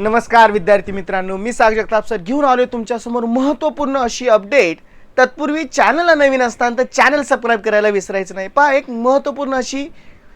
नमस्कार विद्यार्थी मित्रांनो. मी साग जगताप सर घेऊन आलोय तुमच्यासमोर महत्त्वपूर्ण अशी अपडेट. तत्पूर्वी चॅनलला नवीन असताना तर चॅनल सबस्क्राईब करायला विसरायचं नाही. पहा एक महत्त्वपूर्ण अशी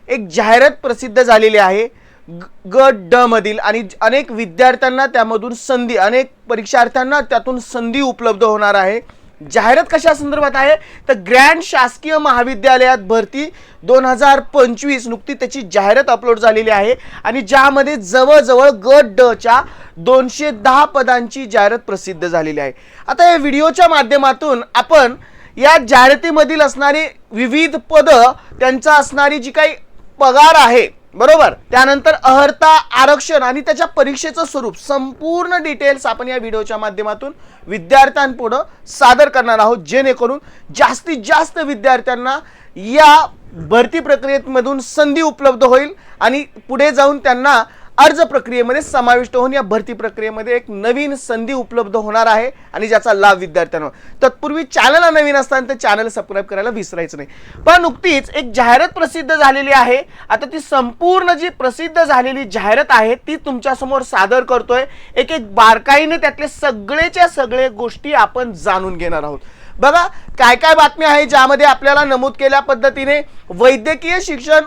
एक जाहिरात प्रसिद्ध झालेली आहे. ग- गट ड मधील आणि ज- अनेक विद्यार्थ्यांना त्यामधून संधी अनेक परीक्षार्थ्यांना त्यातून संधी उपलब्ध होणार आहे. जाहिरात कशा संदर्भात आहे? तर ग्रँड शासकीय महाविद्यालयात भरती दोन हजार पंचवीस नुकती त्याची जाहिरात अपलोड झालेली आहे आणि ज्यामध्ये जवळजवळ गट ड च्या दोनशे दहा पदांची जाहिरात प्रसिद्ध झालेली आहे. आता या व्हिडिओच्या माध्यमातून आपण या जाहिरातीमधील असणारी विविध पदं त्यांचा असणारी जी काही पगार आहे बरोबर? त्यानंतर अहर्ता आरक्षण आणि त्याच्या परीक्षेचं स्वरूप. संपूर्ण डिटेल्स आपण या व्हिडिओच्या माध्यमातून विद्यार्थ्यांपुढं सादर करणार आहोत. जेणेकरून जास्तीत जास्त विद्यार्थ्यांना या भरती प्रक्रियेमधून संधी उपलब्ध होईल आणि पुढे जाऊन त्यांना अर्ज प्रक्रियेमध्ये समाविष्ट होऊन या भरती प्रक्रियेमध्ये एक नवीन संधी उपलब्ध होणार आहे आणि ज्याचा लाभ विद्यार्थ्यांना तत्पूर्वी चॅनलला नवीन असताना तर चॅनल सबस्क्राईब करायला विसरायचं नाही. पण नुकतीच एक जाहिरात प्रसिद्ध झालेली आहे. आता ती संपूर्ण जी प्रसिद्ध झालेली जाहिरात आहे ती तुमच्यासमोर सादर करतोय. एक एक बारकाईने त्यातले सगळेच्या सगळे गोष्टी आपण जाणून घेणार आहोत. बघा काय काय बातम्या आहे ज्यामध्ये आपल्याला नमूद केल्या पद्धतीने वैद्यकीय शिक्षण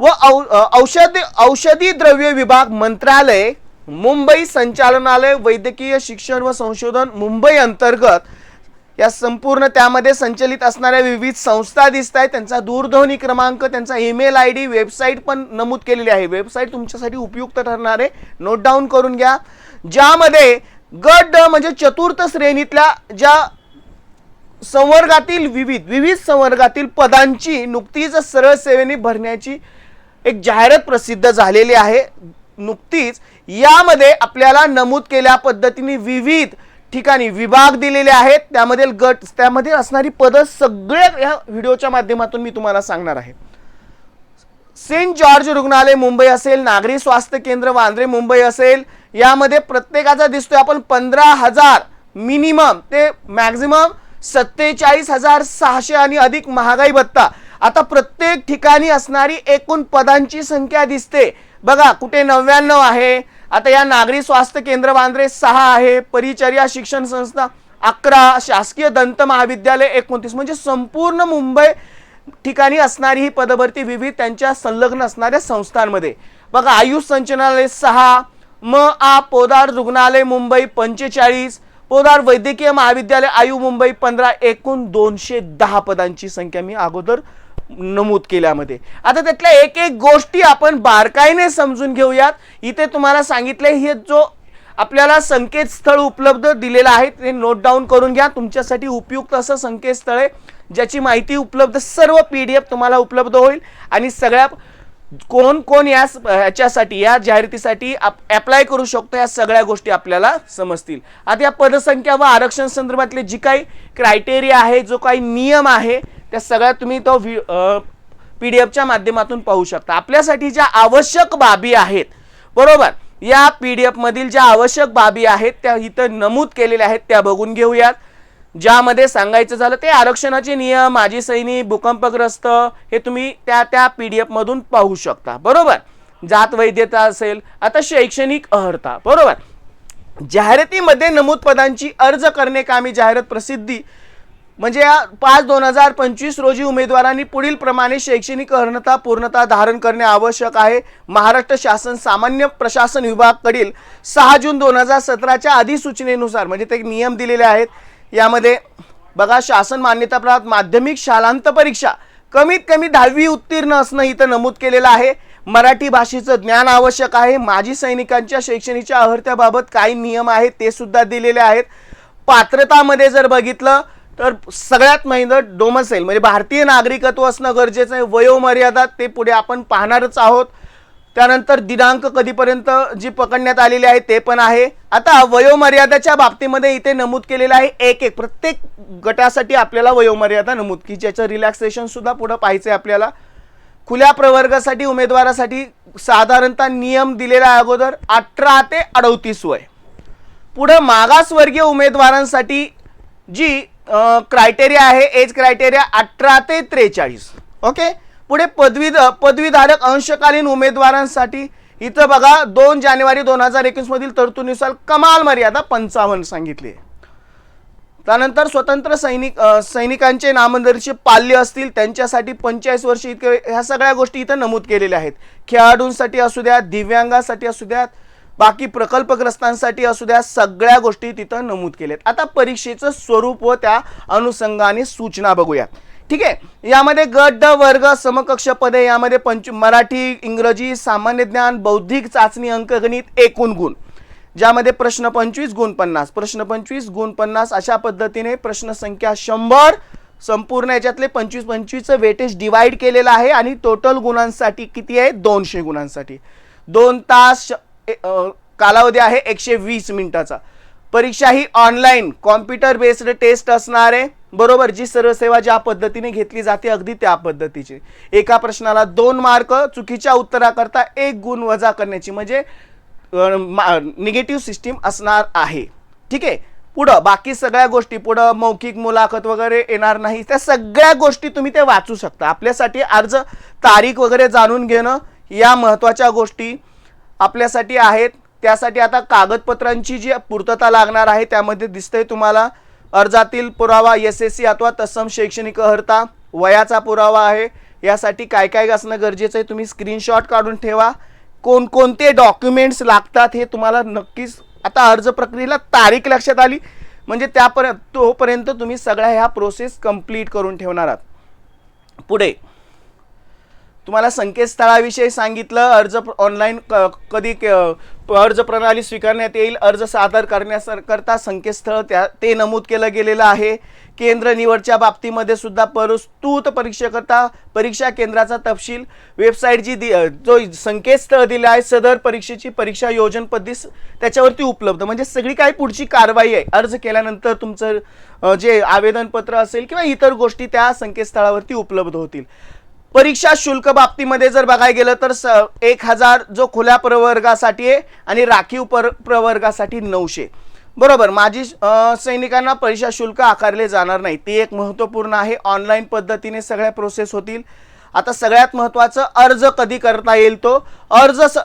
व औ- औषध औषधी द्रव्य विभाग मंत्रालय मुंबई संचालनालय वैद्यकीय शिक्षण व संशोधन मुंबई अंतर्गत या संपूर्ण त्यामध्ये संचलित असणाऱ्या विविध संस्था दिसत आहेत. त्यांचा दूरध्वनी क्रमांक त्यांचा ईमेल आय डी वेबसाईट पण नमूद केलेली आहे. वेबसाईट तुमच्यासाठी उपयुक्त ठरणार आहे. नोट डाऊन करून घ्या. ज्यामध्ये गट ड म्हणजे चतुर्थ श्रेणीतल्या ज्या संवर्गातील विविध विविध संवर्गातील पदांची नुकतीच सरळ सेवेने भरण्याची एक जाहिरात प्रसिद्ध झालेली आहे. नुकतीच यामध्ये आपल्याला नमूद केल्या पद्धतीने विविध ठिकाणी विभाग दिलेले आहेत. त्यामधील गट त्यामध्ये असणारी पदं सगळ्या या व्हिडिओच्या माध्यमातून मी तुम्हाला सांगणार आहे. सेंट जॉर्ज रुग्णालय मुंबई असेल नागरी स्वास्थ्य केंद्र वांद्रे मुंबई असेल यामध्ये प्रत्येकाचा दिसतोय आपण पंधरा हजार मिनिमम ते मॅक्झिमम सत्तेचाळीस हजार सहाशे आणि अधिक महागाई भत्ता. आता प्रत्येक ठिकाणी असणारी एकूण पदांची संख्या दिसते. बघा कुठे नव्याण्णव आहे? आता या नागरी स्वास्थ्य केंद्र वांद्रे सहा आहे. परिचर्या शिक्षण संस्था अकरा शासकीय दंत महाविद्यालय एकोणतीस. म्हणजे संपूर्ण मुंबई ठिकाणी असणारी ही पदभरती विविध त्यांच्या संलग्न असणाऱ्या संस्थांमध्ये. बघा आयुष संचनालय सहा म आ पोदार रुग्णालय मुंबई पंचेचाळीस पोदार वैद्यकीय महाविद्यालय आयु मुंबई पंधरा एकूण दोनशे दहा पदांची संख्या मी अगोदर नमूद केल्यामध्ये. आता त्यातल्या एक एक गोष्टी आपण बारकाईने समजून घेऊयात. इथे तुम्हाला सांगितले हे जो आपल्याला संकेतस्थळ उपलब्ध दिलेलं आहे ते नोट डाऊन करून घ्या. तुमच्यासाठी उपयुक्त असं संकेतस्थळ आहे ज्याची माहिती उपलब्ध सर्व पी डी एफ तुम्हाला उपलब्ध होईल. आणि सगळ्या कोण कोण या स- ह्याच्यासाठी या जाहिरातीसाठी अप्लाय करू शकतो या सगळ्या गोष्टी आपल्याला समजतील. आता या पदसंख्या व आरक्षण संदर्भातले जी काही क्रायटेरिया आहे जो काही नियम आहे त्या सगळ्या तुम्ही तो पी डी एफच्या माध्यमातून पाहू शकता. आपल्यासाठी ज्या आवश्यक बाबी आहेत बरोबर? या पी डी एफमधील ज्या आवश्यक बाबी आहेत त्या इथं नमूद केलेल्या आहेत त्या बघून घेऊयात. ज्यामध्ये सांगायचं झालं ते आरक्षणाचे नियम माजी सैनिक भूकंपग्रस्त हे तुम्ही त्या त्या पी डी एफमधून पाहू शकता. बरोबर? जात वैद्यता असेल आता शैक्षणिक अर्हता बरोबर? जाहिरातीमध्ये नमूद पदांची अर्ज करणे कामी जाहिरात प्रसिद्धी म्हणजे या पाच दोन हजार पंचवीस रोजी उमेदवारांनी पुढील प्रमाणे शैक्षणिक अर्हता पूर्णता धारण करणे आवश्यक आहे. महाराष्ट्र शासन सामान्य प्रशासन विभागाकडील सहा जून दोन हजार सतराच्या अधिसूचनेनुसार म्हणजे ते नियम दिलेले आहेत. यामध्ये बघा शासन मान्यताप्राप्त माध्यमिक शालांत परीक्षा कमीत कमी दहावी उत्तीर्ण असणं इथं नमूद केलेलं आहे. मराठी भाषेचं ज्ञान आवश्यक आहे. माजी सैनिकांच्या शैक्षणिकच्या अर्हत्याबाबत काही नियम आहेत ते सुद्धा दिलेले आहेत. पात्रतामध्ये जर बघितलं तर सगळ्यात महिनं डोमसेल म्हणजे भारतीय नागरिकत्व असणं गरजेचं आहे. वयोमर्यादा ते पुढे आपण पाहणारच आहोत. त्यानंतर दिनांक कधीपर्यंत जी पकडण्यात आलेली आहे ते पण आहे. आता वयोमर्यादाच्या बाबतीमध्ये इथे नमूद केलेलं आहे एक एक. प्रत्येक गटासाठी आपल्याला वयोमर्यादा नमूद की ज्याचं रिलॅक्सेशन सुद्धा पुढं पाहायचं आहे आपल्याला. खुल्या प्रवर्गासाठी उमेदवारासाठी साधारणतः नियम दिलेला अगोदर अठरा ते अडतीस वय. पुढं मागासवर्गीय उमेदवारांसाठी जी क्रायटेरिया आहे एज क्रायटेरिया अठरा ते त्रेचाळीस. ओके पुढे पदवी पदवीधारक अंशकालीन उमेदवारांसाठी इथं बघा दोन जानेवारी दोन हजार एकवीसमधील तरतुदीनुसार कमाल मर्यादा पंचावन्न सांगितली आहे. त्यानंतर स्वतंत्र सैनिक सैनिकांचे नामनिर्देशित पाल्य असतील त्यांच्यासाठी पंचेचाळीस वर्ष इतके ह्या सगळ्या गोष्टी इथं नमूद केलेल्या आहेत. खेळाडूंसाठी असू द्या दिव्यांगासाठी असू द्यात बाकी प्रकल्पग्रस्तांसाठी असू द्या सगळ्या गोष्टी तिथं नमूद केल्यात आता परीक्षेचं स्वरूप व त्या अनुषंगाने सूचना बघूया. ठीक आहे? यामध्ये गट ड वर्ग समकक्ष पदे यामध्ये पंच मराठी इंग्रजी सामान्य ज्ञान बौद्धिक चाचणी अंकगणित एकूण गुण. ज्यामध्ये प्रश्न पंचवीस गुण पन्नास. प्रश्न पंचवीस गुण पन्नास अशा पद्धतीने प्रश्न संख्या शंभर संपूर्ण याच्यातले पंचवीस पंचवीसचं वेटेज डिवाइड केलेलं आहे आणि टोटल गुणांसाठी किती आहे? दोनशे गुणांसाठी. दोन तास श- कालावधी आहे एकशे वीस मिनिटाचा. परीक्षा ही ऑनलाईन कॉम्प्युटर बेस्ड टेस्ट असणार आहे. बरोबर जी सर्व सेवा ज्या पद्धतीने घेतली जाते अगदी त्या पद्धतीची. एका प्रश्नाला दोन मार्क चुकीच्या उत्तराकरता एक गुण वजा करण्याची. म्हणजे निगेटिव्ह सिस्टीम असणार आहे. ठीक आहे? पुढं बाकी सगळ्या गोष्टी पुढं मौखिक मुलाखत वगैरे येणार नाही. त्या सगळ्या गोष्टी तुम्ही ते वाचू शकता. आपल्यासाठी अर्ज तारीख वगैरे जाणून घेणं या महत्त्वाच्या गोष्टी. आपल्यासाठी आहेत. त्यासाठी आता कागदपत्रांची जी पूर्तता लागणार आहे त्यामध्ये दिसतंय तुम्हाला. अर्जातील पुरावा एस एस सी अथवा तत्सम शैक्षणिक अर्हता वयाचा पुरावा आहे. यासाठी काय काय असणं गरजेचं आहे तुम्ही स्क्रीनशॉट काढून ठेवा. कोणकोणते डॉक्युमेंट्स लागतात हे तुम्हाला नक्कीच आता अर्ज प्रक्रियेला तारीख लक्षात आली. म्हणजे त्यापर्यंत तोपर्यंत तुम्ही सगळ्या ह्या प्रोसेस कंप्लीट करून ठेवणार आहात. पुढे तुम्हाला संकेतस्थळाविषयी सांगितलं अर्ज ऑनलाईन कधी क- अर्ज प्रणाली स्वीकारण्यात येईल अर्ज सादर करण्याकरता संकेतस्थळ त्या ते नमूद केलं गेलेलं आहे. केंद्र निवडच्या बाबतीमध्ये सुद्धा प्रस्तुत परीक्षेकरता परीक्षा केंद्राचा तपशील वेबसाईट जी दि जो संकेतस्थळ दिलं आहे सदर परीक्षेची परीक्षा योजन पद्धती त्याच्यावरती उपलब्ध. म्हणजे सगळी काही पुढची कारवाई आहे. अर्ज केल्यानंतर तुमचं जे आवेदनपत्र असेल किंवा इतर गोष्टी त्या संकेतस्थळावरती उपलब्ध होतील. परीक्षा शुल्क बाबतीमध्ये जर बघायला गेलं तर स एक हजार जो खुल्या प्रवर्गासाठी आहे आणि राखीव पर प्रवर्गासाठी नऊशे. बरोबर माजी सैनिकांना परीक्षा शुल्क आकारले जाणार नाही. ती एक महत्त्वपूर्ण आहे. ऑनलाईन पद्धतीने सगळ्या प्रोसेस होतील. आता सगळ्यात महत्त्वाचं अर्ज कधी करता येईल तो? अर्ज स-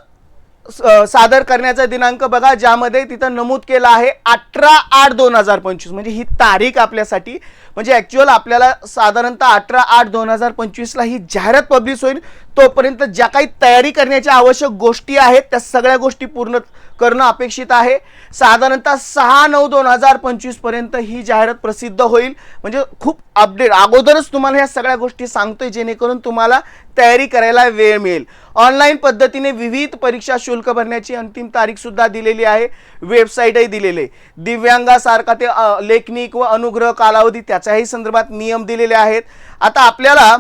सादर करण्याचा दिनांक बघा ज्यामध्ये तिथं नमूद केलं आहे अठरा आठ दोन हजार पंचवीस. म्हणजे ही तारीख आपल्यासाठी म्हणजे ॲक्च्युअल आपल्याला साधारणतः अठरा आठ दोन हजार पंचवीसला ही जाहिरात पब्लिश होईल. तोपर्यंत ज्या काही तयारी करण्याच्या आवश्यक गोष्टी आहेत त्या सगळ्या गोष्टी पूर्ण करणं अपेक्षित आहे. साधारणतः सहा नऊ दोन हजार पंचवीसपर्यंत ही जाहिरात प्रसिद्ध होईल. म्हणजे खूप अपडेट अगोदरच तुम्हाला ह्या सगळ्या गोष्टी सांगतोय जेणेकरून तुम्हाला तयारी करायला वेळ मिळेल. ऑनलाईन पद्धतीने विविध परीक्षा शुल्क भरण्याची अंतिम तारीख सुद्धा दिलेली आहे. वेबसाईटही दिलेली आहे. दिव्यांगासारखा ते लेखनिक व अनुग्रह कालावधी त्याच्याही संदर्भात नियम दिलेले आहेत. आता आपल्याला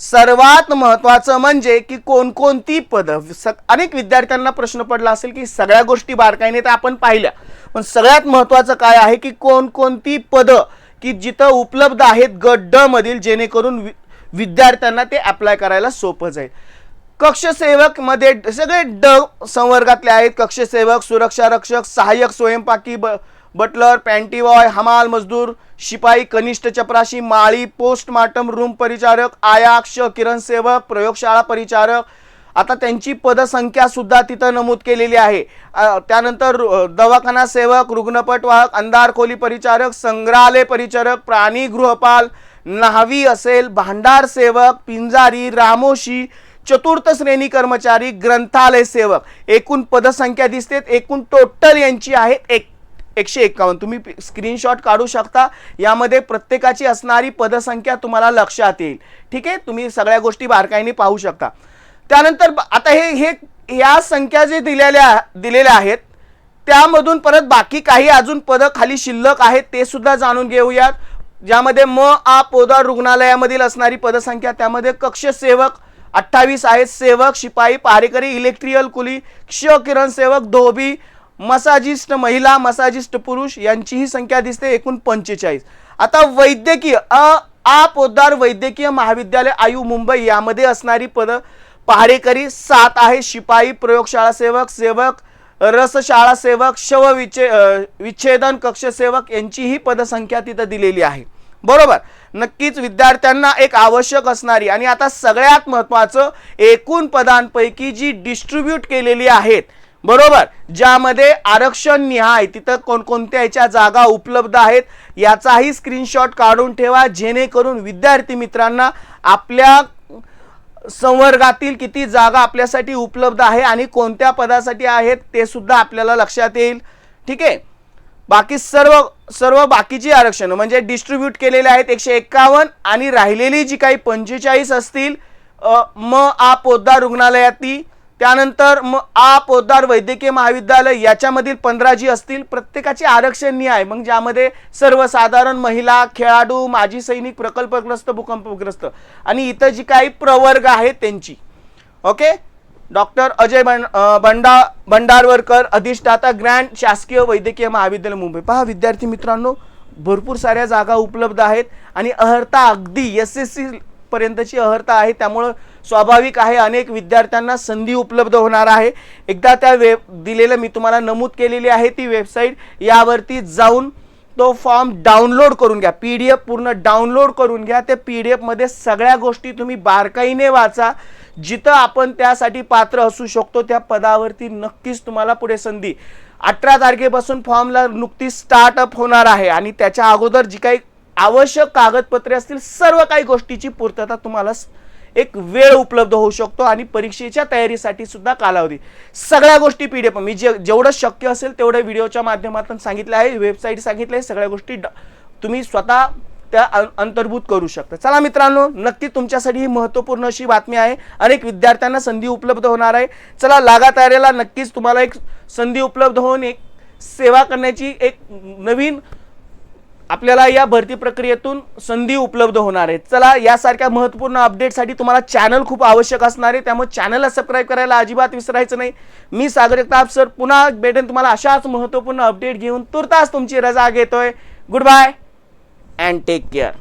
सर्वात महत्वाचं म्हणजे की कोणकोणती पदं? स अनेक विद्यार्थ्यांना प्रश्न पडला असेल की सगळ्या गोष्टी बारकाईने तर आपण पाहिल्या. पण सगळ्यात महत्वाचं काय आहे की कोणकोणती पदं की जिथं उपलब्ध आहेत गट ड मधील जेणेकरून वि- विद्यार्थ्यांना ते अप्लाय करायला सोपं जाईल. कक्षसेवकमध्ये सगळे ड संवर्गातले आहेत. कक्षसेवक सुरक्षा रक्षक सहाय्यक स्वयंपाकी ब बटलर पॅन्टीबॉय हमाल मजदूर शिपाई कनिष्ठ चपराशी माळी पोस्टमार्टम रूम परिचारक आयाक्ष किरण सेवक प्रयोगशाळा परिचारक. आता त्यांची पदसंख्या सुद्धा तिथं नमूद केलेली आहे. त्यानंतर दवाखाना सेवक रुग्णपट वाहक अंधार खोली परिचारक संग्रहालय परिचारक प्राणी गृहपाल न्हावी असेल भांडार सेवक पिंजारी रामोशी चतुर्थ श्रेणी कर्मचारी ग्रंथालय सेवक. एकूण पदसंख्या दिसते एकूण टोटल यांची आहे एक एकशे एक्कावन्न तुम्ही स्क्रीनशॉट काढू शकता. यामध्ये प्रत्येकाची असणारी पदसंख्या तुम्हाला लक्षात येईल. ठीक आहे? तुम्ही सगळ्या गोष्टी बारकाईने पाहू शकता. त्यानंतर ब- आता हे हे या संख्या जे दिलेल्या दिलेल्या आहेत त्यामधून परत बाकी काही अजून पदं खाली शिल्लक आहेत ते सुद्धा जाणून घेऊयात. ज्यामध्ये म आ पोदार रुग्णालयामधील असणारी पदसंख्या त्यामध्ये कक्ष सेवक अठ्ठावीस आहेत. सेवक शिपाई पारेकरी इलेक्ट्रियल कुली क्ष किरण सेवक धोबी मसाजिस्ट महिला मसाजिस्ट पुरुष यांचीही संख्या दिसते एकूण पंचेचाळीस. आता वैद्यकीय अ आ पोद्दार वैद्यकीय महाविद्यालय आयु मुंबई यामध्ये असणारी पदं पहारेकरी सात आहे शिपाई प्रयोगशाळा सेवक सेवक रसशाळा सेवक शव विचे विच्छेदन कक्ष सेवक यांचीही पदसंख्या तिथं दिलेली आहे. बरोबर? नक्कीच विद्यार्थ्यांना एक आवश्यक असणारी आणि आता सगळ्यात महत्त्वाचं एकूण पदांपैकी जी डिस्ट्रीब्यूट केलेली आहेत बरोबर ज्यामध्ये आरक्षण निहाय तिथं कोणकोणत्या याच्या जागा उपलब्ध आहेत याचाही स्क्रीनशॉट काढून ठेवा जेणेकरून विद्यार्थी मित्रांना आपल्या संवर्गातील किती जागा आपल्यासाठी उपलब्ध आहे आणि कोणत्या पदासाठी आहेत ते सुद्धा आपल्याला लक्षात येईल. ठीक आहे? बाकी सर्व सर्व बाकीची आरक्षण म्हणजे डिस्ट्रीब्यूट केलेले आहेत एकशे एक्कावन्न आणि राहिलेली जी काही पंचेचाळीस असतील म आ पोद्दार रुग्णालयातील त्यानंतर म आ पोद्दार वैद्यकीय महाविद्यालय याच्यामधील पंधरा जी असतील प्रत्येकाची आरक्षण न्याय. मग ज्यामध्ये सर्वसाधारण महिला खेळाडू माजी सैनिक प्रकल्पग्रस्त भूकंपग्रस्त. आणि इतर जी काही प्रवर्ग आहेत त्यांची. ओके? डॉक्टर अजय बंड बंडा भंडारवरकर अधिष्ठाता ग्रँड शासकीय वैद्यकीय महाविद्यालय मुंबई. पहा विद्यार्थी मित्रांनो भरपूर साऱ्या जागा उपलब्ध आहेत. आणि अहर्ता अगदी एस एस सी पर्यंतची अहर्ता आहे. त्यामुळं स्वाभाविक आहे अनेक विद्यार्थ्यांना संधी उपलब्ध होणार आहे. एकदा त्या वेब दिलेलं मी तुम्हाला नमूद केलेली आहे ती वेबसाईट. यावरती जाऊन तो फॉर्म डाउनलोड करून घ्या. पी डी एफ पूर्ण डाउनलोड करून घ्या. त्या पी डी एफमध्ये सगळ्या गोष्टी तुम्ही बारकाईने वाचा. जिथं आपण त्यासाठी पात्र असू शकतो त्या पदावरती नक्कीच तुम्हाला पुढे संधी. अठरा तारखेपासून फॉर्मला नुकतीच स्टार्टअप होणार आहे आणि त्याच्या अगोदर जी काही आवश्यक कागदपत्रे असतील सर्व काही गोष्टीची पूर्तता तुम्हाला एक वेळ उपलब्ध होऊ शकतो आणि परीक्षेच्या तयारीसाठी सुद्धा कालावधी. सगळ्या गोष्टी पी डी एफ मी जे जेवढं शक्य असेल तेवढं व्हिडिओच्या माध्यमातून सांगितलं आहे वेबसाईट सांगितलं आहे सगळ्या गोष्टी ड- तुम्ही स्वतः त्या अंतर्भूत करू शकता. चला मित्रांनो नक्की तुमच्यासाठी ही महत्त्वपूर्ण अशी बातमी आहे. अनेक विद्यार्थ्यांना संधी उपलब्ध होणार आहे. चला लागा तयारीला नक्कीच तुम्हाला एक संधी उपलब्ध होऊन एक सेवा करण्याची एक नवीन आपल्याला या भरती प्रक्रियेतून संधी उपलब्ध होणार आहे. चला यासारख्या महत्त्वपूर्ण अपडेटसाठी तुम्हाला चॅनल खूप आवश्यक असणार आहे. त्यामुळे चॅनलला सबस्क्राईब करायला अजिबात विसरायचं नाही. मी सागर जगताप सर पुन्हा भेटेन तुम्हाला अशाच महत्त्वपूर्ण अपडेट घेऊन. तुर्तास तुमची रजा घेतोय. Good bye and take care